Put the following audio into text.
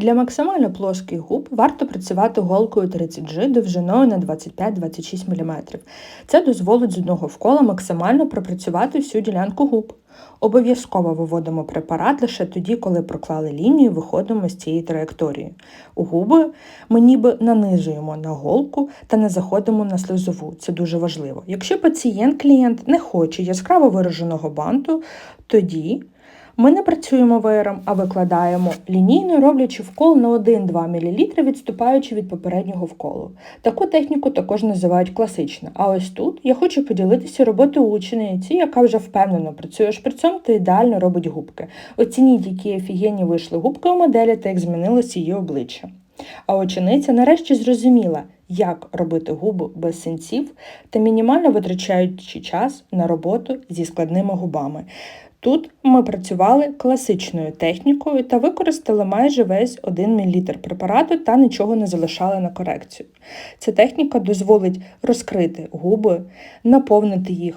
Для максимально плоских губ варто працювати голкою 30G довжиною на 25-26 мм. Це дозволить з одного вкола максимально пропрацювати всю ділянку губ. Обов'язково виводимо препарат лише тоді, коли проклали лінію, виходимо з цієї траєкторії. У губи ми ніби нанизуємо на голку та не заходимо на слизову. Це дуже важливо. Якщо пацієнт-клієнт не хоче яскраво вираженого банту, тоді ми не працюємо веєром, а викладаємо лінійно, роблячи вкол на 1-2 мл, відступаючи від попереднього вколу. Таку техніку також називають класична. А ось тут я хочу поділитися роботою учениці, яка вже впевнено працює шприцом та ідеально робить губки. Оцініть, які офігенні вийшли губки у моделі та як змінилося її обличчя. А учениця нарешті зрозуміла, як робити губи без синців та мінімально витрачаючи час на роботу зі складними губами. Тут ми працювали класичною технікою та використали майже весь 1 мл препарату та нічого не залишали на корекцію. Ця техніка дозволить розкрити губи, наповнити їх